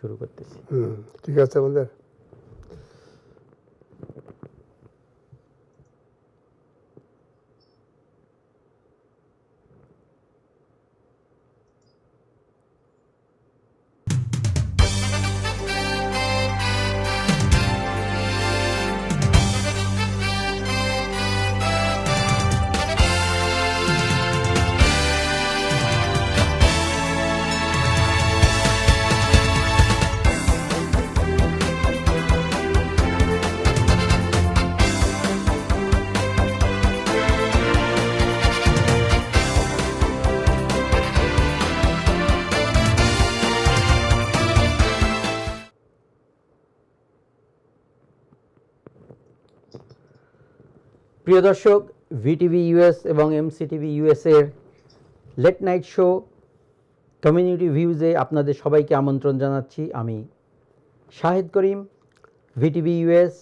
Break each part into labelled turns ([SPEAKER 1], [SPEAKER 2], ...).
[SPEAKER 1] শুরু করতেছি।
[SPEAKER 2] হুম ঠিক আছে আমাদের
[SPEAKER 1] প্রিয় দর্শক ভিটিভি ইউএস এবং এমসিটিভি ইউএস এর লেট নাইট শো কমিউনিটি ভিউজে আপনাদের সবাইকে আমন্ত্রণ জানাচ্ছি। আমি শাহেদ করিম ভিটিভি ইউএস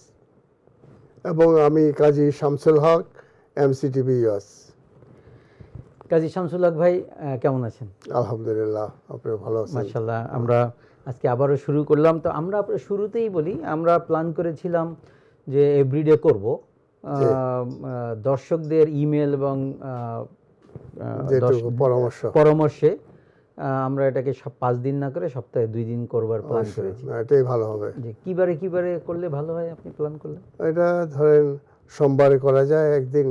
[SPEAKER 2] এবং আমি কাজী শামসুল হক এমসিটিভি ইউএস
[SPEAKER 1] কাজী শামসুল হক ভাই কেমন আছেন?
[SPEAKER 2] আলহামদুলিল্লাহ আপনি ভালো আছেন?
[SPEAKER 1] মার্শাল্লাহ আমরা আজকে আবারও শুরু করলাম। তো আমরা শুরুতেই বলি আমরা প্ল্যান করেছিলাম যে এভরিডে করব। দর্শকদের ইমেল এবং
[SPEAKER 2] পরামর্শ।
[SPEAKER 1] পরামর্শে আমরা এটাকে সব পাঁচ দিন না করে সপ্তাহে দুই দিন করবার প্ল্যান করেছি।
[SPEAKER 2] এটাই ভালো হবে।
[SPEAKER 1] যে কিবারে কিবারে করলে ভালো হয় আপনি প্ল্যান করলেন?
[SPEAKER 2] এটা ধরেন সোমবারে করা যায় একদিন।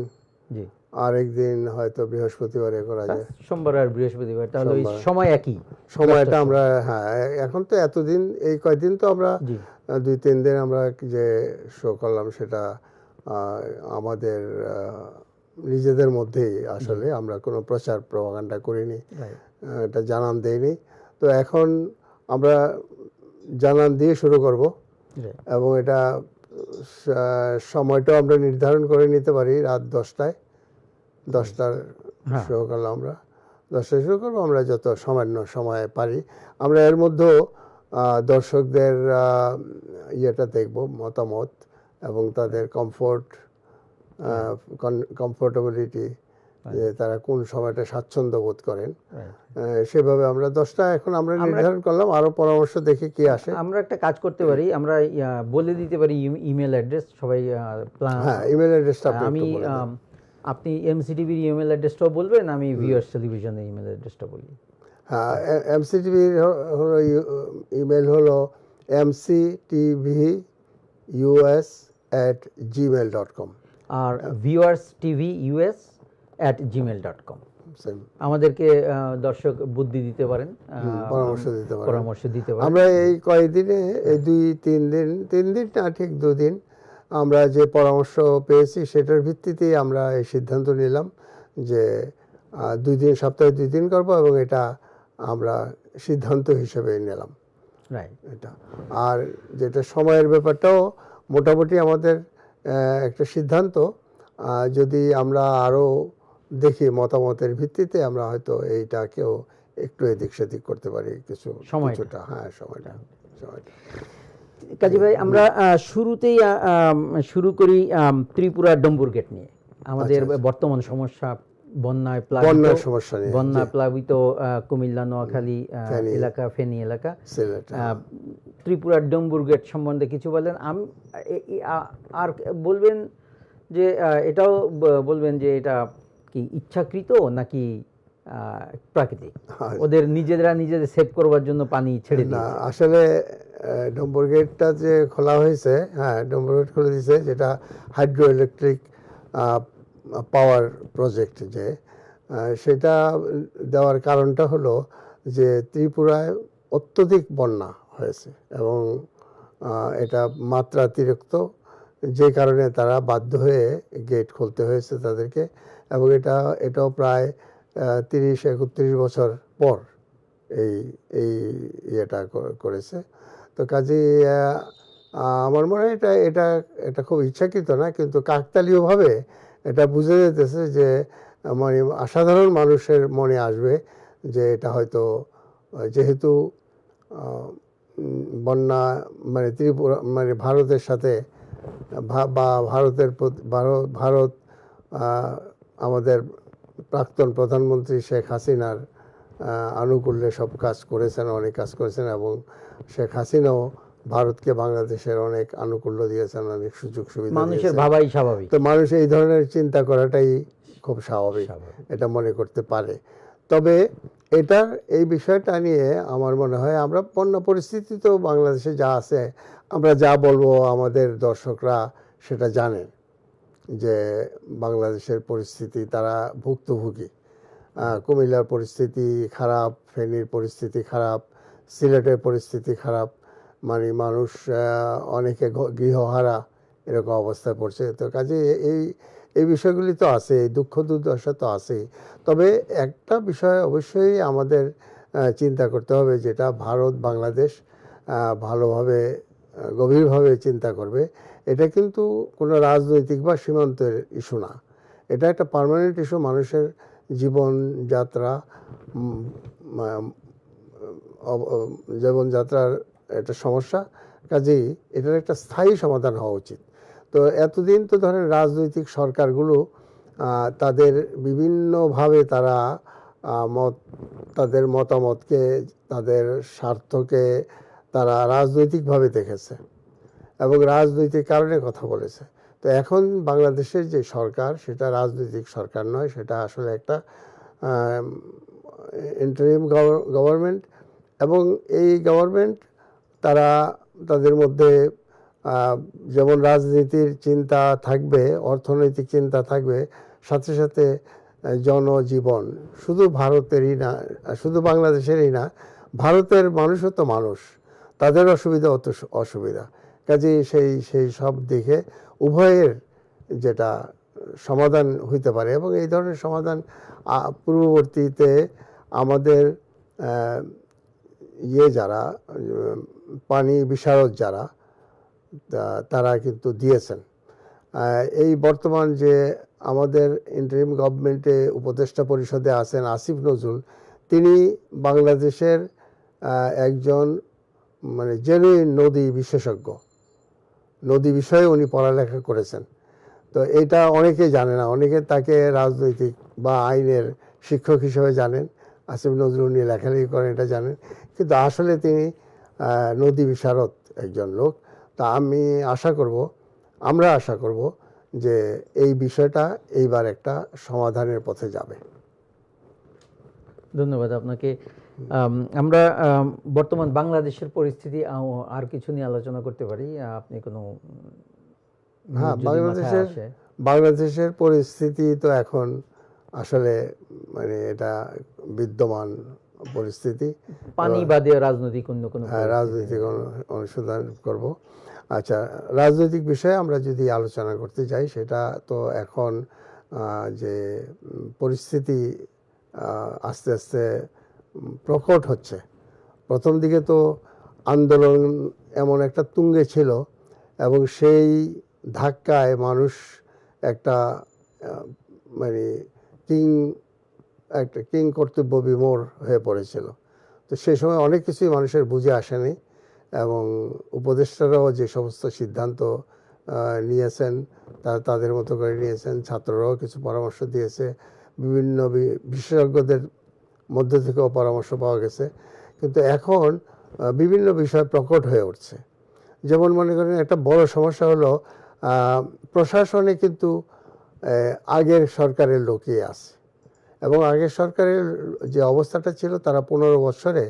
[SPEAKER 1] জি।
[SPEAKER 2] আর একদিন হয়তো বৃহস্পতিবারে করা যায়।
[SPEAKER 1] সোমবার আর বৃহস্পতিবার তাহলে ওই সময় একই।
[SPEAKER 2] সময়টা আমরা হ্যাঁ এখন তো এতদিন এই কয়দিন তো আমরা দুই তিন দিন আমরা যে শো করলাম সেটা আমাদের নিজেদের মধ্যেই আসলে আমরা কোনো প্রচার প্রভাকাণ্ডা করিনি। এটা জানান দেইনি তো এখন আমরা জানান দিয়ে শুরু করব। এবং এটা সময়টাও আমরা নির্ধারণ করে নিতে পারি রাত দশটায়। দশটার
[SPEAKER 1] হ্যাঁ।
[SPEAKER 2] শুরু করলাম আমরা। দশটায় শুরু করব আমরা যত সামান্য সময় পারি। আমরা এর মধ্যেও দর্শকদের ইয়েটা দেখব মতামত। এবং তাদের কমফোর্ট কমফোর্টেবিলিটি যে তারা কোন সময়টা স্বাচ্ছন্দ্য বোধ করেন. সেভাবে আমরা দশটা এখন আমরা নির্ধারণ করলাম আরও পরামর্শ দেখে কি আসে।
[SPEAKER 1] আমরা একটা কাজ করতে পারি আমরা বলে দিতে পারি ইমেল অ্যাড্রেস সবাই
[SPEAKER 2] হ্যাঁ ইমেল অ্যাড্রেসটা
[SPEAKER 1] আমি
[SPEAKER 2] দিন।
[SPEAKER 1] আম, আপনি এমসিটিভির ইমেল অ্যাড্রেসটাও বলবেন আমি ভিউয়ার্স টেলিভিশনের ইমেল অ্যাড্রেসটা বলি।
[SPEAKER 2] হ্যাঁ এমসিটিভির হলো ইমেল হলো MC TV US dot com
[SPEAKER 1] R viewers TV US at Gmail dot com আমাদেরকে দর্শক বুদ্ধি দিতে পারেন
[SPEAKER 2] পরামর্শ দিতে পারেন।
[SPEAKER 1] পরামর্শ দিতে পারেন।
[SPEAKER 2] আমরা এই কয়েকদিনে এই দুই তিন দিন তিন দিন না ঠিক দুদিন আমরা যে পরামর্শ পেয়েছি সেটার ভিত্তিতেই আমরা এই সিদ্ধান্ত নিলাম যে দুই দিন সপ্তাহে দুই দিন করব এবং এটা আমরা সিদ্ধান্ত হিসেবে নিলাম।
[SPEAKER 1] রাইট
[SPEAKER 2] এটা। আর যেটা সময়ের ব্যাপারটাও মোটামুটি আমাদের একটা সিদ্ধান্ত। যদি আমরা আরও দেখি মতামতের ভিত্তিতে আমরা হয়তো এইটাকেও একটু এদিক সেদিক করতে পারি কিছু
[SPEAKER 1] সময়টা।
[SPEAKER 2] কিছুটা। হ্যাঁ সময়টা সময়টা।
[SPEAKER 1] কাজী ভাই আমরা শুরুতেই শুরু করি ত্রিপুরা ডম্বুর গেট নিয়ে। আমাদের বর্তমান সমস্যা বন্যায়
[SPEAKER 2] বন্যার সমস্যা নিয়ে
[SPEAKER 1] বন্যা প্লাবিত কুমিল্লা নোয়াখালী এলাকা ফেনী এলাকা। ত্রিপুরার ডম্বুর গেট সম্বন্ধে কিছু বলেন? আমি আর বলবেন যে এটাও বলবেন যে এটা কি ইচ্ছাকৃত নাকি প্রাকৃতিক। ওদের নিজেরা নিজেদের সেভ করবার জন্য পানি ছেড়ে
[SPEAKER 2] না
[SPEAKER 1] দিয়েছে।
[SPEAKER 2] আসলে ডম্বর গেটটা যে খোলা হয়েছে হ্যাঁ ডম্বর গেট খুলে দিয়েছে যেটা হাইড্রো ইলেকট্রিক পাওয়ার প্রজেক্ট যে সেটা দেওয়ার কারণটা হলো যে ত্রিপুরায় অত্যধিক বন্যা হয়েছে এবং এটা মাত্রা অতিরিক্ত যে কারণে তারা বাধ্য হয়ে গেট খুলতে হয়েছে তাদেরকে এবং এটা, এটাও প্রায় তিরিশ, একত্রিশ বছর পর এই এই ইয়েটা করেছে। তো কাজে আমার মনে হয় এটা এটা এটা খুব ইচ্ছাকৃত না, কিন্তু কাকতালীয়ভাবে এটা বুঝে যেতেছে যে মানে সাধারণ মানুষের মনে আসবে যে এটা হয়তো, যেহেতু বন্যা মানে ত্রিপুরা মানে ভারতের সাথে বা ভারতের ভারত ভারত আমাদের প্রাক্তন প্রধানমন্ত্রী শেখ হাসিনার আনুকূল্যে সব কাজ করেছেন, অনেক কাজ করেছেন এবং শেখ হাসিনাও ভারতকে বাংলাদেশের অনেক আনুকূল্য দিয়েছেন অনেক সুযোগ সুবিধা
[SPEAKER 1] মানুষের ভাবাই স্বাভাবিক।
[SPEAKER 2] তো মানুষ এই ধরনের চিন্তা করাটাই খুব স্বাভাবিক। এটা মনে করতে পারে। তবে এটার এই বিষয়টা নিয়ে আমার মনে হয় আমরা বন্যা পরিস্থিতি তো বাংলাদেশে যা আছে আমরা যা বলব আমাদের দর্শকরা সেটা জানেন যে বাংলাদেশের পরিস্থিতি তারা ভুক্তভোগী। কুমিল্লার পরিস্থিতি খারাপ ফেনীর পরিস্থিতি খারাপ সিলেটের পরিস্থিতি খারাপ। মানে মানুষ অনেকে গৃহহারা এরকম অবস্থায় পড়ছে। তো কাজে এই এই বিষয়গুলি তো আছে দুঃখ দুর্দশা তো আছেই তবে একটা বিষয় অবশ্যই আমাদের চিন্তা করতে হবে, যেটা ভারত, বাংলাদেশ ভালোভাবে, গভীরভাবে চিন্তা করবে। এটা কিন্তু কোনো রাজনৈতিক বা সীমান্তের ইস্যু না। এটা একটা পার্মানেন্ট ইস্যু, মানুষের জীবনযাত্রা জীবনযাত্রার একটা সমস্যা। কাজেই এটার একটা স্থায়ী সমাধান হওয়া উচিত। তো এতদিন তো ধরেন রাজনৈতিক সরকারগুলো তাদের বিভিন্নভাবে তারা মত, তাদের মতামতকে, তাদের স্বার্থকে তারা রাজনৈতিকভাবে দেখেছে এবং রাজনৈতিক কারণে কথা বলেছে। তো এখন বাংলাদেশের যে সরকার, সেটা রাজনৈতিক সরকার নয়, সেটা আসলে একটা ইন্টারিম গভর্নমেন্ট এবং এই গভর্নমেন্ট তারা তাদের মধ্যে যেমন রাজনীতির চিন্তা থাকবে, অর্থনৈতিক চিন্তা থাকবে, সাথে সাথে জনজীবন। শুধু ভারতেরই না, শুধু বাংলাদেশেরই না, ভারতের মানুষও তো মানুষ। তাদের অসুবিধা অত অসুবিধা। কাজেই সেই সেই সব দিকে উভয়ের যেটা সমাধান হইতে পারে এবং এই ধরনের সমাধান পূর্ববর্তীতে আমাদের ইয়ে যারা পানি বিশারদ যারা তারা কিন্তু দিয়েছেন। এই বর্তমান যে আমাদের ইন্টারিম গভর্নমেন্টে উপদেষ্টা পরিষদে আছেন আসিফ নজরুল, তিনি বাংলাদেশের একজন মানে জেনুইন নদী বিশেষজ্ঞ। নদী বিষয়ে উনি পড়ালেখা করেছেন। তো এটা অনেকে জানে না, অনেকে তাকে রাজনৈতিক বা আইনের শিক্ষক হিসেবে জানেন। আসিফ নজরুল উনি লেখালেখি করেন, এটা জানেন। কিন্তু আসলে তিনি নদী বিশারদ একজন লোক। তা আমি আশা করব আমরা আশা করব যে এই বিষয়টা এইবার একটা সমাধানের পথে যাবে।
[SPEAKER 1] ধন্যবাদ আপনাকে। আমরা বর্তমান বাংলাদেশের পরিস্থিতি আর কিছু নিয়ে আলোচনা করতে পারি। আপনি কোনো
[SPEAKER 2] হ্যাঁ বাংলাদেশের বাংলাদেশের পরিস্থিতি তো এখন আসলে মানে এটা বিদ্যমান পরিস্থিতি।
[SPEAKER 1] পানি বাদে রাজনৈতিক অন্য কোনো
[SPEAKER 2] হ্যাঁ, রাজনৈতিক অনুসন্ধান করব। আচ্ছা রাজনৈতিক বিষয়ে আমরা যদি আলোচনা করতে চাই সেটা তো এখন যে পরিস্থিতি আস্তে আস্তে প্রকট হচ্ছে। প্রথম দিকে তো আন্দোলন এমন একটা তুঙ্গে ছিল এবং সেই ধাক্কায় মানুষ একটা মানে কিং একটা কিং কর্তব্য বিমোর হয়ে পড়েছিল। তো সেই সময় অনেক কিছুই মানুষের বুঝে আসেনি এবং উপদেষ্টারাও যে সমস্ত সিদ্ধান্ত নিয়েছেন, তারা তাদের মতো করে নিয়েছেন, ছাত্ররাও কিছু পরামর্শ দিয়েছে, বিভিন্ন বিশেষজ্ঞদের মধ্যে থেকেও পরামর্শ পাওয়া গেছে। কিন্তু এখন বিভিন্ন বিষয় প্রকট হয়ে উঠছে। যেমন মনে করেন, একটা বড় সমস্যা হলো প্রশাসনে কিন্তু আগের সরকারের লোকই আছে। এবং আগের সরকারের যে অবস্থাটা ছিল, তারা পনেরো বছরে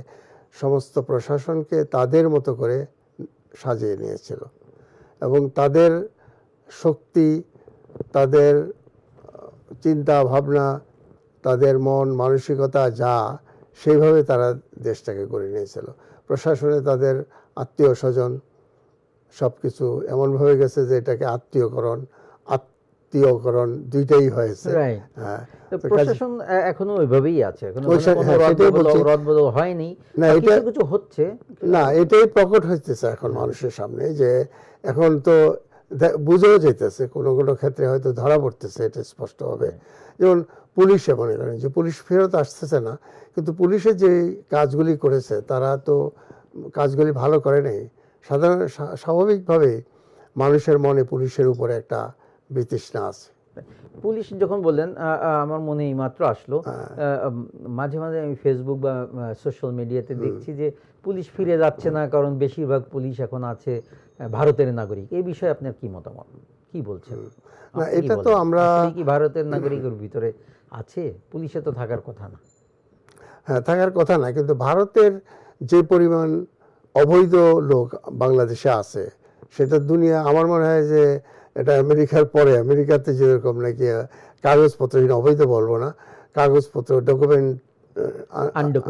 [SPEAKER 2] সমস্ত প্রশাসনকে তাদের মতো করে সাজিয়ে নিয়েছিল। এবং তাদের শক্তি, তাদের চিন্তা, ভাবনা, তাদের মন, মানসিকতা যা, সেইভাবে তারা দেশটাকে করে নিয়েছিল। প্রশাসনে তাদের আত্মীয় স্বজন সব কিছু এমনভাবে গেছে যে এটাকে আত্মীয়করণ আত্মীয়করণ দুইটাই হয়েছে. হ্যাঁ
[SPEAKER 1] প্রশাসন এখনও ওইভাবেই আছে। এখনও
[SPEAKER 2] হ্যাঁ,
[SPEAKER 1] হয়নি।
[SPEAKER 2] না, এটা-
[SPEAKER 1] কিছু হচ্ছে।
[SPEAKER 2] না এটাই প্রকট হইতেছে এখন মানুষের সামনে যে এখন তো বুঝেও যেতেছে কোনো কোনো ক্ষেত্রে হয়তো ধরা পড়তেছে এটা স্পষ্টভাবে। যেমন পুলিশে মনে করেন যে পুলিশ ফেরত আসতেছে না কিন্তু যে কাজগুলি করেছে তারা তো কাজগুলি ভালো করে নাই। সাধারণ স্বা- স্বাভাবিকভাবেই মানুষের মনে পুলিশের উপরে একটা বিতৃষ্ণা আছে
[SPEAKER 1] পুলিশ যখন বললেন আমার মনে এই মাত্র আসলো
[SPEAKER 2] হ্যাঁ।
[SPEAKER 1] মাঝে মাঝে আমি ফেসবুক বা সোশ্যাল মিডিয়াতে দেখছি যে পুলিশ ফিরে যাচ্ছে না কারণ বেশিরভাগ পুলিশ এখন আছে ভারতের নাগরিক। এই বিষয়ে আপনার কি মতামত? কি বলছেন?
[SPEAKER 2] না, এটা তো আমরা-
[SPEAKER 1] কি ভারতের নাগরিকের ভিতরে আছে? পুলিশে তো থাকার কথা না।
[SPEAKER 2] হ্যাঁ থাকার কথা না কিন্তু ভারতের যে পরিমাণ অবৈধ লোক বাংলাদেশে আছে সেটা দুনিয়া আমার মনে হয় যে এটা আমেরিকার পরে আমেরিকাতে যেরকম নাকি কাগজপত্রহীন অবৈধ বলব না কাগজপত্র ডকুমেন্ট.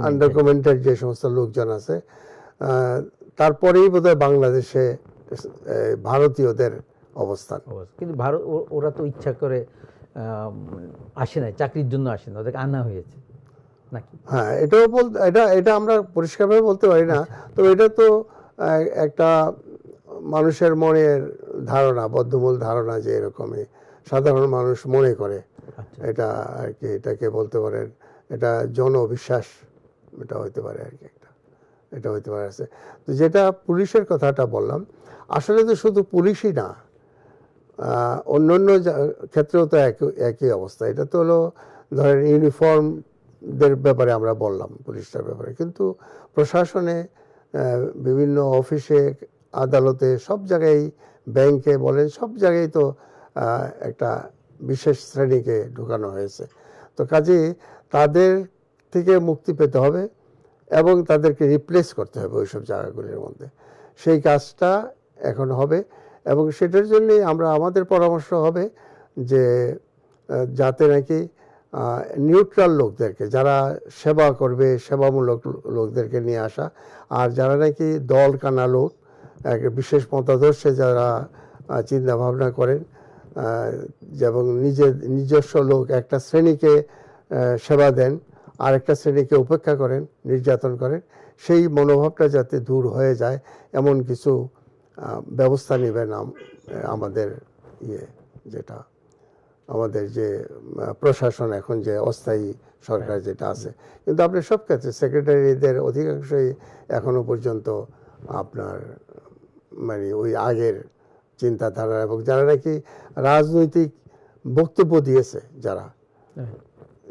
[SPEAKER 2] আনডকুমেন্টেড যে সমস্ত লোকজন আছে তারপরেই বোধহয় বাংলাদেশে ভারতীয়দের অবস্থান।
[SPEAKER 1] কিন্তু ভারত ওরা তো ইচ্ছা করে আসে নাই চাকরির জন্য আসে না ওদেরকে আনা হয়েছে নাকি?
[SPEAKER 2] হ্যাঁ এটাও বলতে এটা এটা আমরা পরিষ্কারভাবে বলতে পারি না তো এটা তো একটা মানুষের মনের ধারণা বদ্ধমূল ধারণা যে এরকমই সাধারণ মানুষ মনে করে।
[SPEAKER 1] আচ্ছা।
[SPEAKER 2] এটা আর কি এটাকে বলতে পারেন এটা জনবিশ্বাস এটা হইতে পারে আর কি একটা এটা হইতে পারে আছে। তো যেটা পুলিশের কথাটা বললাম আসলে তো শুধু পুলিশই না অন্যান্য ক্ষেত্রেও তো একই একই অবস্থা। এটা তো হলো ধরেন ইউনিফর্মদের ব্যাপারে আমরা বললাম পুলিশটার ব্যাপারে। কিন্তু প্রশাসনে বিভিন্ন অফিসে আদালতে সব জায়গায় ব্যাংকে বলেন, সব জায়গায় তো একটা বিশেষ শ্রেণীকে ঢুকানো হয়েছে। তো কাজে তাদের থেকে মুক্তি পেতে হবে এবং তাদেরকে রিপ্লেস করতে হবে ওইসব জায়গাগুলির মধ্যে। সেই কাজটা এখন হবে এবং সেটার জন্যই আমরা, আমাদের পরামর্শ হবে যে যাতে নাকি নিউট্রাল লোকদেরকে, যারা সেবা করবে, সেবামূলক লোকদেরকে নিয়ে আসা, আর যারা নাকি দল কানা লোক এক বিশেষ মতাদর্শে যারা চিন্তা ভাবনা করেন এবং নিজের নিজস্ব লোক একটা শ্রেণীকে সেবা দেন আর একটা শ্রেণীকে উপেক্ষা করেন নির্যাতন করেন সেই মনোভাবটা যাতে দূর হয়ে যায় এমন কিছু ব্যবস্থা নেবেন আম- আমাদের ইয়ে যেটা আমাদের যে প্রশাসন এখন যে অস্থায়ী সরকার যেটা আছে। কিন্তু আপনি সব ক্ষেত্রে সেক্রেটারিদের অধিকাংশই এখনও পর্যন্ত আপনার মানে ওই আগের চিন্তাধারা এবং যারা নাকি রাজনৈতিক বক্তব্য দিয়েছে, যারা।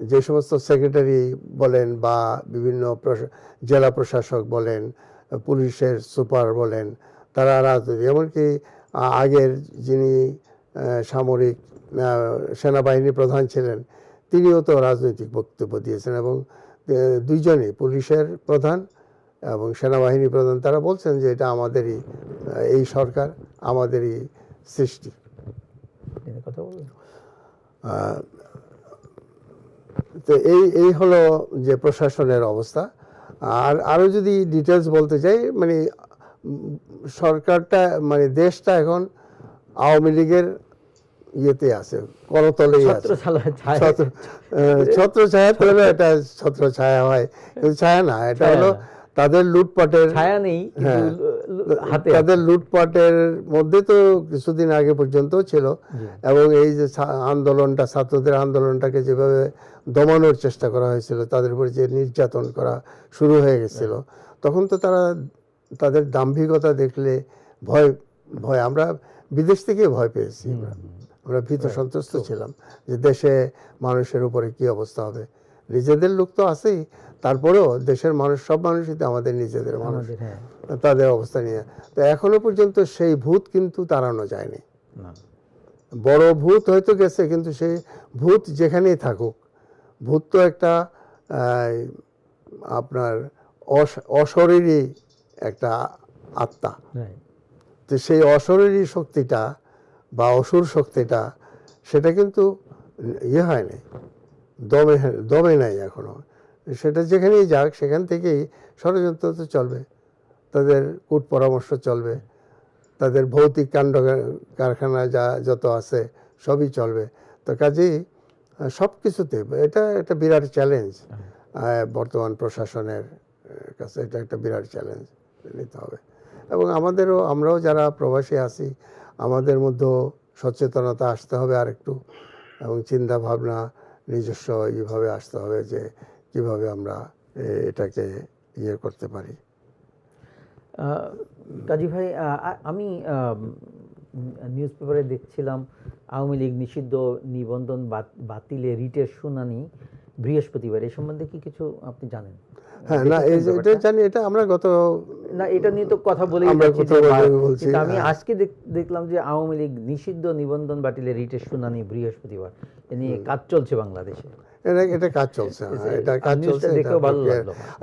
[SPEAKER 2] যে সমস্ত সেক্রেটারি বলেন বা বিভিন্ন জেলা প্রশাসক বলেন, পুলিশের সুপার বলেন, তারা রাজনীতি এমনকি আগের যিনি সামরিক সেনাবাহিনী প্রধান ছিলেন, তিনিও তো রাজনৈতিক বক্তব্য দিয়েছেন এবং দুইজনই পুলিশের প্রধান এবং সেনাবাহিনী প্রধান তারা বলছেন যে এটা আমাদেরই এই সরকার আমাদেরই সৃষ্টি। তো এই এই হলো যে প্রশাসনের অবস্থা। আর আরও যদি ডিটেলস বলতে চাই মানে সরকারটা মানে দেশটা এখন আওয়ামী লীগের ইয়েতে আছে করতলেই আছে।
[SPEAKER 1] ছত্র ছায়া।
[SPEAKER 2] ছত্র ছায়া তো এটা ছত্র ছায়া হয়। কিন্তু ছায়া না এটা হলো। তাদের লুটপাটের
[SPEAKER 1] ছায়া নেই
[SPEAKER 2] হ্যাঁ।
[SPEAKER 1] হাতে
[SPEAKER 2] তাদের লুটপাটের মধ্যে তো কিছুদিন আগে পর্যন্ত ছিল। এবং এই যে আন্দোলনটা ছাত্রদের আন্দোলনটাকে যেভাবে দমানোর চেষ্টা করা হয়েছিল তাদের উপর যে নির্যাতন করা শুরু হয়ে গেছিল তখন তো তারা তাদের দাম্ভিকতা দেখলে ভয় ভয় আমরা বিদেশ থেকে ভয় পেয়েছি। আমরা আমরা ভীত সন্ত্রস্ত ছিলাম যে দেশে মানুষের উপরে কি অবস্থা হবে। নিজেদের লোক তো আছেই। তারপরেও দেশের মানুষ সব মানুষই তো আমাদের নিজেদের মানুষ।
[SPEAKER 1] হ্যাঁ।
[SPEAKER 2] তাদের অবস্থা নিয়ে। তো এখনও পর্যন্ত সেই ভূত কিন্তু তাড়ানো যায়নি। বড় ভূত হয়তো গেছে কিন্তু সেই ভূত যেখানেই থাকুক ভূত তো একটা আপনার অস- অশরীরী একটা আত্মা। তো সেই অশরীরী শক্তিটা বা অসুর শক্তিটা সেটা কিন্তু ইয়ে হয় নাই দমে দমে নাই এখনও। সেটা যেখানেই যাক সেখান থেকেই ষড়যন্ত্র তো চলবে। তাদের কূট পরামর্শ চলবে। তাদের ভৌতিক কাণ্ড কারখানা যা যত আছে সবই চলবে। তো কাজেই সব কিছুতে এটা একটা বিরাট চ্যালেঞ্জ বর্তমান প্রশাসনের কাছে এটা একটা বিরাট চ্যালেঞ্জ নিতে হবে। এবং আমাদেরও আমরাও যারা প্রবাসী আছি আমাদের মধ্যেও সচেতনতা আসতে হবে আর একটু এবং চিন্তা ভাবনা নিজস্ব এইভাবে আসতে হবে যে কীভাবে আমরা এটাকে ইয়ে করতে পারি।
[SPEAKER 1] কাজী ভাই আমি নিউজ পেপারে দেখছিলাম আওয়ামী লীগ নিষিদ্ধ নিবন্ধন বাতিলে রিটের শুনানি বৃহস্পতিবার। এই সম্বন্ধে কি কিছু আপনি জানেন?
[SPEAKER 2] হ্যাঁ না এটা জানি এটা আমরা গত
[SPEAKER 1] না এটা নিয়ে তো কথা বলেই যাচ্ছি আমি
[SPEAKER 2] হ্যাঁ।
[SPEAKER 1] আজকে দেখলাম যে আওয়ামী লীগ নিষিদ্ধ নিবন্ধন বাতিলে রিটের শুনানি বৃহস্পতিবার। এ নিয়ে কাজ চলছে বাংলাদেশে।
[SPEAKER 2] এটা এটা কাজ চলছে হ্যাঁ, এটা কাজ চলছে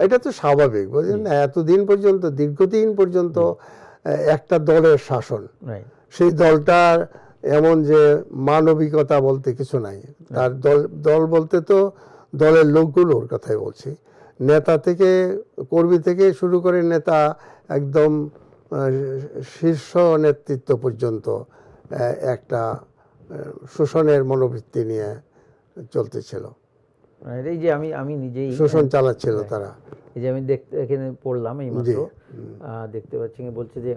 [SPEAKER 2] এটা তো স্বাভাবিক বুঝলেন? এতদিন পর্যন্ত দীর্ঘদিন পর্যন্ত একটা দলের শাসন। সেই দলটার এমন যে মানবিকতা বলতে কিছু নাই। তার দল দল বলতে তো দলের লোকগুলোর কথাই বলছি। নেতা থেকে কর্মী থেকে শুরু করে নেতা একদম শীর্ষ নেতৃত্ব পর্যন্ত একটা শোষণের মনোবৃত্তি নিয়ে চলতেছিল।
[SPEAKER 1] এই যে আমি আমি নিজেই
[SPEAKER 2] শোষণ চালাচ্ছিল তারা।
[SPEAKER 1] এই যে আমি দেখতে এখানে পড়লাম এই মাত্র। দেখতে পাচ্ছি বলছে যে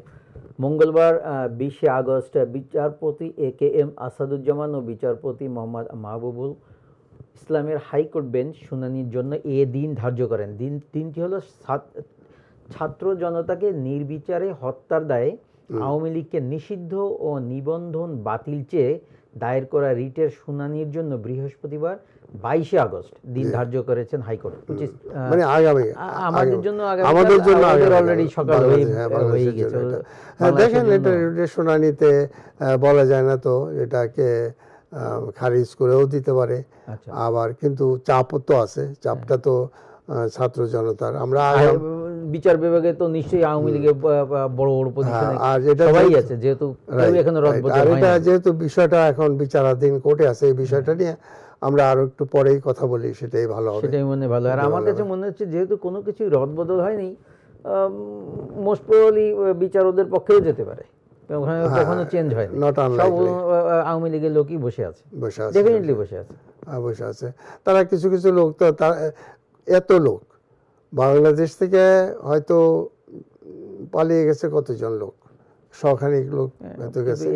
[SPEAKER 1] মঙ্গলবার বিশে আগস্ট বিচারপতি এ কে এম আসাদুজ্জামান ও বিচারপতি মোহাম্মদ মাহবুবুল ইসলামের হাইকোর্ট বেঞ্চ শুনানির জন্য এ দিন ধার্য করেন। দিন দিনটি হলো ছাত্র জনতাকে নির্বিচারে হত্যার দায়ে আওয়ামী লীগকে নিষিদ্ধ ও নিবন্ধন বাতিল চেয়ে দায়ের করা রিটের শুনানির জন্য বৃহস্পতিবার বাইশে আগস্ট দিন ধার্য করেছেন হাইকোর্ট
[SPEAKER 2] মানে আগামী
[SPEAKER 1] আমাদের জন্য
[SPEAKER 2] আমাদের জন্য আগামী
[SPEAKER 1] already
[SPEAKER 2] কাল।
[SPEAKER 1] সকাল হয়ে-
[SPEAKER 2] হ্যাঁ,
[SPEAKER 1] হয়ে গেছে।
[SPEAKER 2] জন্য। হ্যাঁ দেখেন এটা
[SPEAKER 1] জন্য-
[SPEAKER 2] শুনানিতে বলা যায় না তো এটাকে খারিজ করেও দিতে পারে
[SPEAKER 1] আচ্ছা
[SPEAKER 2] আবার কিন্তু চাপও তো আছে চাপটা তো ছাত্র জনতার আমরা
[SPEAKER 1] বিচার বিভাগে তো নিশ্চয়ই আওয়ামী লীগের বড় বড় পজিশনে
[SPEAKER 2] হ্যাঁ, আর এটা
[SPEAKER 1] সবাই আছে যেহেতু এখনও
[SPEAKER 2] আর এটা যেহেতু বিষয়টা এখন বিচারাধীন কোর্টে আছে এই বিষয়টা নিয়ে আমরা আরও একটু পরেই কথা বলি সেটাই ভালো হবে।
[SPEAKER 1] সেটাই মনে ভালো আর আমার কাছে মনে হচ্ছে যেহেতু কোনো কিছুই রদবদল হয়নি মোস্ট প্রবাবলি বিচার ওদের পক্ষেও যেতে পারে। ওখানে কখনো চেঞ্জ হয়
[SPEAKER 2] not
[SPEAKER 1] সব. আওয়ামী লীগের লোকই বসে আছে।
[SPEAKER 2] বসে আছে
[SPEAKER 1] ডেফিনেটলি বসে আছে।
[SPEAKER 2] অবশ্য আছে। তারা কিছু কিছু লোক তো তা- এত লোক বাংলাদেশ থেকে হয়তো পালিয়ে গেছে কতজন লোক? শখানিক লোক হয়তো গেছে।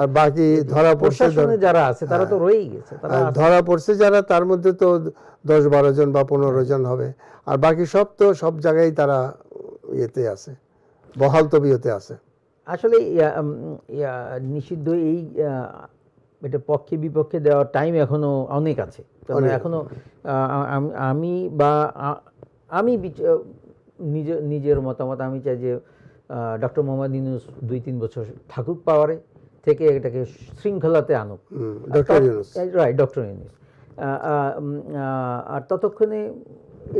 [SPEAKER 2] আর বাকি ধরা পড়ছে
[SPEAKER 1] যারা আছে তারা তো রয়েই গেছে
[SPEAKER 2] ধরা পড়ছে যারা তার মধ্যে তো দশ বারো জন বা পনেরো জন হবে। আর বাকি সব তো সব জায়গায় তারা ইয়েতে আছে বহাল তবিয়তে আছে।
[SPEAKER 1] আসলে নিষিদ্ধ এই এটা পক্ষে বিপক্ষে দেওয়ার টাইম এখনও অনেক আছে। এখনও আমি বা আমি আহ, নিজের মতামত আমি চাই যে ডক্টর মোহাম্মদ ইউনুস দুই তিন বছর থাকুক পাওয়ারে থেকে এটাকে শৃঙ্খলাতে আনুক।
[SPEAKER 2] Doctor Yunus.
[SPEAKER 1] Right doctor Yunus. আর ততক্ষণে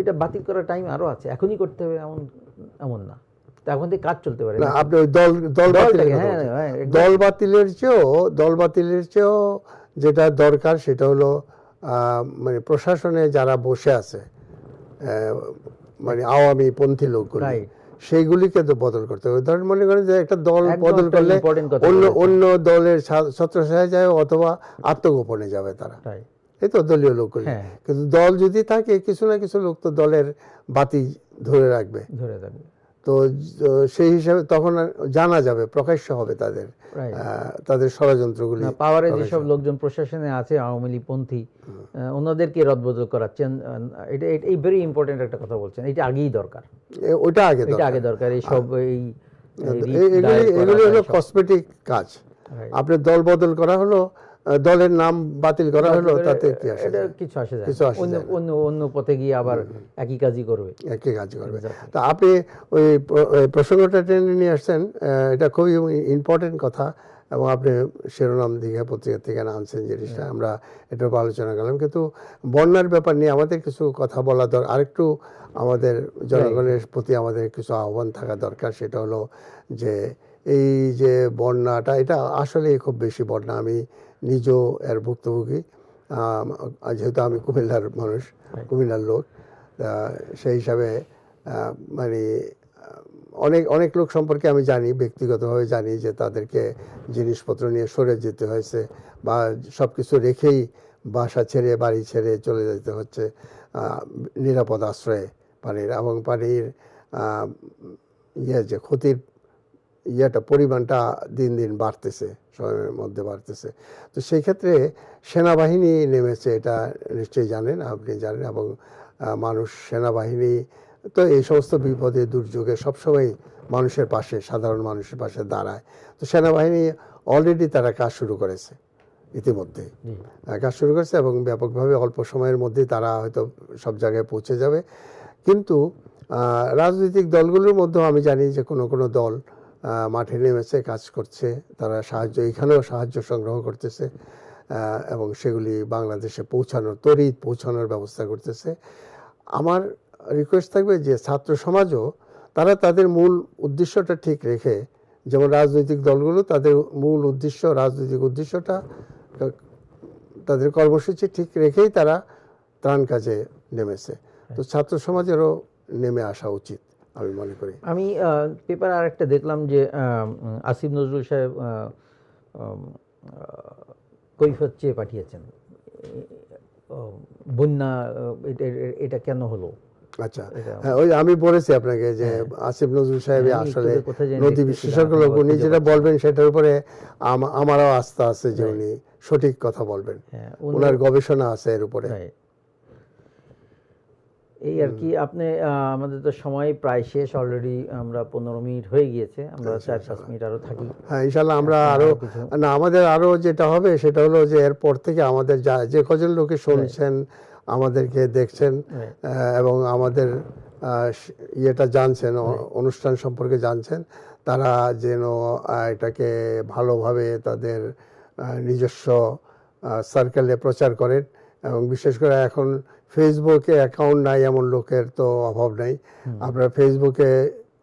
[SPEAKER 1] এটা বাতিল করার টাইম আরও আছে। এখনই করতে হবে এমন এমন না। এখন থেকে কাজ চলতে পারে।
[SPEAKER 2] না আপনি ওই দল দল
[SPEAKER 1] হ্যাঁ। হ্যাঁ।
[SPEAKER 2] দল বাতিলের চেয়েও দল বাতিলের চেয়েও যেটা দরকার সেটা হলো মানে প্রশাসনে যারা বসে আছে মানে আওয়ামী পন্থী লোকগুলো সেইগুলিকে তো বদল করতে হবে। ধরেন মনে করেন যে একটা দল বদল করলে অন্য অন্য দলের ছা- যায় অথবা আত্মগোপনে যাবে তারা. এই তো দলীয় লোকগুলি।
[SPEAKER 1] হ্যাঁ।
[SPEAKER 2] কিন্তু দল যদি থাকে কিছু না কিছু লোক তো দলের বাতি ধরে রাখবে।
[SPEAKER 1] ধরে থাকবে
[SPEAKER 2] তো সেই হিসাবে তখন জানা যাবে প্রকাশ্য হবে তাদের তাদের ষড়যন্ত্রগুলি
[SPEAKER 1] পাওয়ারে যেসব লোকজন প্রশাসনে আছে আওয়ামী লীগ পন্থী ওনাদেরকে রদবদল করাচ্ছেন এটা এই ভেরি ইম্পর্টেন্ট একটা কথা বলছেন এটা আগেই দরকার।
[SPEAKER 2] ওটা আগে
[SPEAKER 1] এটা আগে দরকার এই সব এই
[SPEAKER 2] এগুলি এগুলি হলো কসমেটিক কাজ।
[SPEAKER 1] Right.
[SPEAKER 2] আপনি দল বদল করা হলো দলের নাম বাতিল করা হলো তাতে কি আসে
[SPEAKER 1] এটা কিছু আসে যায়।
[SPEAKER 2] কিছু আসে
[SPEAKER 1] অন্য
[SPEAKER 2] যায়।
[SPEAKER 1] অন্য অন্য পথে গিয়ে আবার একই কাজই করবে।
[SPEAKER 2] একই কাজ করবে. তা আপনি ওই প্রসঙ্গটা টেনে নিয়ে আসছেন এটা খুবই ইম্পর্টেন্ট কথা এবং আপনি শিরোনাম দীঘা পত্রিকা থেকে আনছেন জিনিসটা আমরা এটার উপর আলোচনা করলাম। কিন্তু বন্যার ব্যাপার নিয়ে আমাদের কিছু কথা বলা দরকার আরেকটু আমাদের জনগণের প্রতি আমাদের কিছু আহ্বান থাকা দরকার সেটা হলো যে এই যে বন্যাটা এটা আসলে খুব বেশি বন্যা। আমি নিজেও এর ভুক্তভোগী। যেহেতু আমি কুমিল্লার মানুষ কুমিল্লার লোক সেই হিসাবে মানে অনেক অনেক লোক সম্পর্কে আমি জানি ব্যক্তিগতভাবে জানি যে তাদেরকে জিনিসপত্র নিয়ে সরে যেতে হয়েছে বা সব কিছু রেখেই বাসা ছেড়ে বাড়ি ছেড়ে চলে যেতে হচ্ছে নিরাপদ আশ্রয়ে পানির এবং পানির ইয়ে যে ক্ষতির ইয়েটা পরিমাণটা দিন দিন বাড়তেছে সময়ের মধ্যে বাড়তেছে। তো সেই ক্ষেত্রে সেনাবাহিনী নেমেছে এটা নিশ্চয়ই জানেন আপনি জানেন এবং মানুষ সেনাবাহিনী তো এই সমস্ত বিপদে দুর্যোগে সবসময় মানুষের পাশে সাধারণ মানুষের পাশে দাঁড়ায়। তো সেনাবাহিনী অলরেডি তারা কাজ শুরু করেছে ইতিমধ্যে। কাজ শুরু করেছে এবং ব্যাপকভাবে অল্প সময়ের মধ্যেই তারা হয়তো সব জায়গায় পৌঁছে যাবে। কিন্তু রাজনৈতিক দলগুলোর মধ্যেও আমি জানি যে কোনো কোনো দল মাঠে নেমেছে, কাজ করছে, তারা সাহায্য, এখানেও সাহায্য সংগ্রহ করতেছে এবং সেগুলি বাংলাদেশে পৌঁছানোর, তড়িৎ পৌঁছানোর ব্যবস্থা করতেছে। আমার রিকোয়েস্ট থাকবে যে ছাত্র সমাজও, তারা তাদের মূল উদ্দেশ্যটা ঠিক রেখে, যেমন রাজনৈতিক দলগুলো, তাদের মূল উদ্দেশ্য, রাজনৈতিক উদ্দেশ্যটা, তাদের কর্মসূচি ঠিক রেখেই তারা ত্রাণ কাজে নেমেছে। তো ছাত্র সমাজেরও নেমে আসা উচিত। আমি মনে করি।
[SPEAKER 1] আমি পেপার আর একটা দেখলাম যে আসিফ নজরুল সাহেব কৈফত চেয়ে পাঠিয়েছেন। বন্যা এটা- কেন হলো?
[SPEAKER 2] আচ্ছা হ্যাঁ ওই আমি বলেছি আপনাকে যে আসিফ নজরুল সাহেব
[SPEAKER 1] হ্যাঁ,
[SPEAKER 2] আসলে নদী বিশেষজ্ঞ লোক উনি যেটা বলবেন সেটার উপরে আমারও আস্থা আছে যে উনি সঠিক কথা বলবেন।
[SPEAKER 1] হ্যাঁ
[SPEAKER 2] ওনার গবেষণা আছে এর উপরে.
[SPEAKER 1] এই আর কি আপনি আমাদের তো সময় প্রায় শেষ অলরেডি আমরা পনেরো মিনিট হয়ে গিয়েছে আমরা চার পাঁচ মিনিট আরও থাকি।
[SPEAKER 2] হ্যাঁ ইনশাল্লাহ আমরা
[SPEAKER 1] আচ্ছা, আরও
[SPEAKER 2] না। আমাদের আরও যেটা হবে সেটা হলো যে এরপর থেকে আমাদের যা যে কজন লোকে শুনছেন আমাদেরকে দেখছেন এবং আমাদের ইয়েটা জানছেন অনুষ্ঠান সম্পর্কে জানছেন তারা যেন এটাকে ভালোভাবে তাদের নিজস্ব সার্কেলে প্রচার করেন এবং বিশেষ করে এখন ফেসবুকে অ্যাকাউন্ট নাই এমন লোকের তো অভাব নাই। আপনারা ফেসবুকে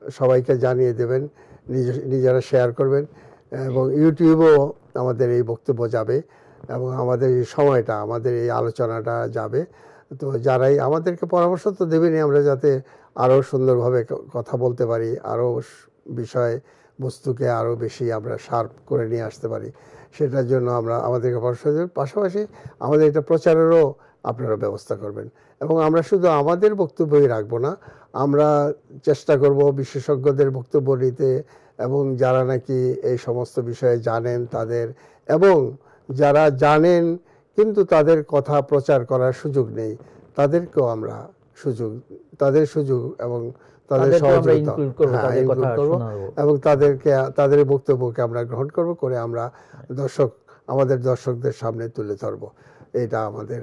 [SPEAKER 2] সবাইকে জানিয়ে দেবেন নিজে- নিজেরা শেয়ার করবেন এবং ইউটিউবেও আমাদের এই বক্তব্য যাবে এবং আমাদের এই সময়টা আমাদের এই আলোচনাটা যাবে। তো যারাই আমাদেরকে পরামর্শ তো দেবেনই আমরা যাতে আরও সুন্দরভাবে কথা বলতে পারি আরও বিষয় বস্তুকে আরও বেশি আমরা শার্প করে নিয়ে আসতে পারি সেটার জন্য আমরা আমাদেরকে পরামর্শ দেবেন। পাশাপাশি আমাদের এটা প্রচারেরও আপনারা ব্যবস্থা করবেন এবং আমরা শুধু আমাদের বক্তব্যই রাখব না আমরা চেষ্টা করব বিশেষজ্ঞদের বক্তব্য নিতে এবং যারা নাকি এই সমস্ত বিষয়ে জানেন তাদের এবং যারা জানেন কিন্তু তাদের কথা প্রচার করার সুযোগ নেই তাদেরকেও আমরা সুযোগ তাদের সুযোগ এবং তাদের সহযোগিতা হ্যাঁ। এবং তাদেরকে তাদের বক্তব্যকে আমরা গ্রহণ করব করে আমরা দর্শক আমাদের দর্শকদের সামনে তুলে ধরব এটা আমাদের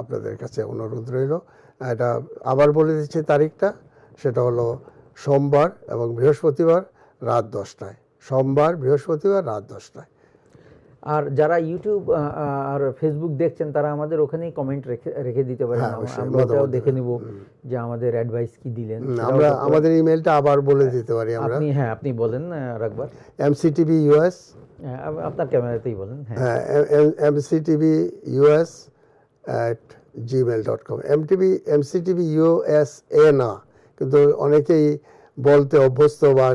[SPEAKER 2] আপনাদের কাছে অনুরোধ রইল। এটা আবার বলে দিচ্ছি তারিখটা সেটা হলো সোমবার এবং বৃহস্পতিবার রাত দশটায়। সোমবার বৃহস্পতিবার রাত দশটায়।
[SPEAKER 1] আর যারা ইউটিউব আর ফেসবুক দেখছেন তারা আমাদের ওখানেই কমেন্ট রেখে রেখে দিতে পারেন।
[SPEAKER 2] হ্যাঁ,
[SPEAKER 1] আমরা দেখে নিব যে আমাদের অ্যাডভাইস কি দিলেন।
[SPEAKER 2] আমরা আমাদের ইমেলটা আবার বলে দিতে পারি আমরা।
[SPEAKER 1] আপনি হ্যাঁ আপনি বলেন রাখবার
[SPEAKER 2] এমসিটিভি ইউএস
[SPEAKER 1] আপনার ক্যামেরাতেই বলেন হ্যাঁ।
[SPEAKER 2] হ্যাঁ MCTV US at Gmail dot com MTV MCTV US এ না কিন্তু অনেকেই বলতে অভ্যস্ত বা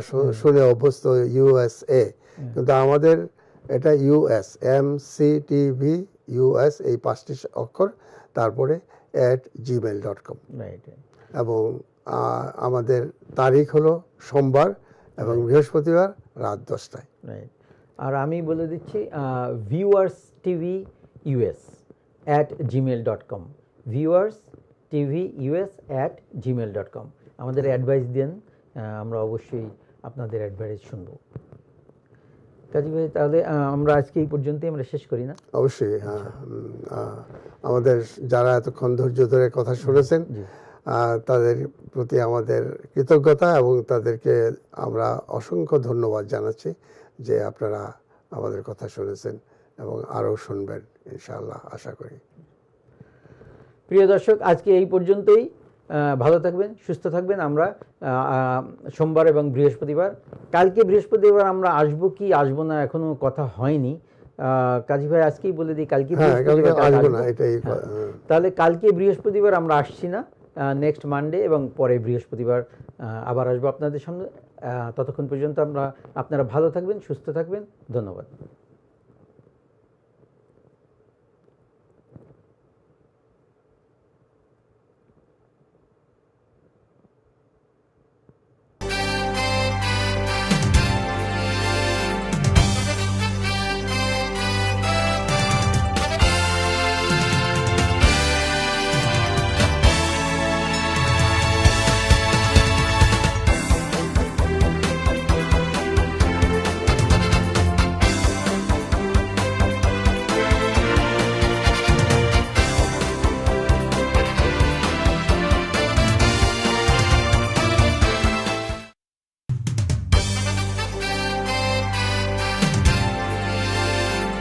[SPEAKER 2] শুনে অভ্যস্ত ইউএসএ কিন্তু আমাদের এটা US M C TV US এই পাঁচটি অক্ষর তারপরে অ্যাট জিমেল ডট কম এবং আমাদের তারিখ হলো সোমবার এবং বৃহস্পতিবার রাত দশটায়।
[SPEAKER 1] রাইট আর আমি বলে দিচ্ছি viewers TV US at Gmail dot com viewers TV US at Gmail dot com আমাদের অ্যাডভাইস দেন আমরা অবশ্যই আপনাদের অ্যাডভাইস শুনব। কাজী ভাই তাহলে আমরা আজকে এই পর্যন্তই আমরা শেষ করি না?
[SPEAKER 2] অবশ্যই আমাদের যারা এতক্ষণ ধৈর্য ধরে কথা শুনেছেন তাদের প্রতি আমাদের কৃতজ্ঞতা এবং তাদেরকে আমরা অসংখ্য ধন্যবাদ জানাচ্ছি। যে আপনারা আমাদের কথা শুনেছেন এবং আরও শুনবেন ইনশাআল্লাহ আশা করি।
[SPEAKER 1] প্রিয় দর্শক আজকে এই পর্যন্তই। ভালো থাকবেন সুস্থ থাকবেন। আমরা সোমবার এবং বৃহস্পতিবার কালকে বৃহস্পতিবার আমরা আসব কি আসব না এখনও কথা হয়নি। আহ, কাজী ভাই আজকেই বলে দিই কালকে
[SPEAKER 2] হ্যাঁ
[SPEAKER 1] হ্যাঁ।
[SPEAKER 2] হ্যাঁ।
[SPEAKER 1] তাহলে কালকে বৃহস্পতিবার আমরা আসছি না নেক্সট মানডে এবং পরে বৃহস্পতিবার আবার আসব আপনাদের সামনে। ততক্ষণ পর্যন্ত আমরা আপনারা ভালো থাকবেন সুস্থ থাকবেন। ধন্যবাদ।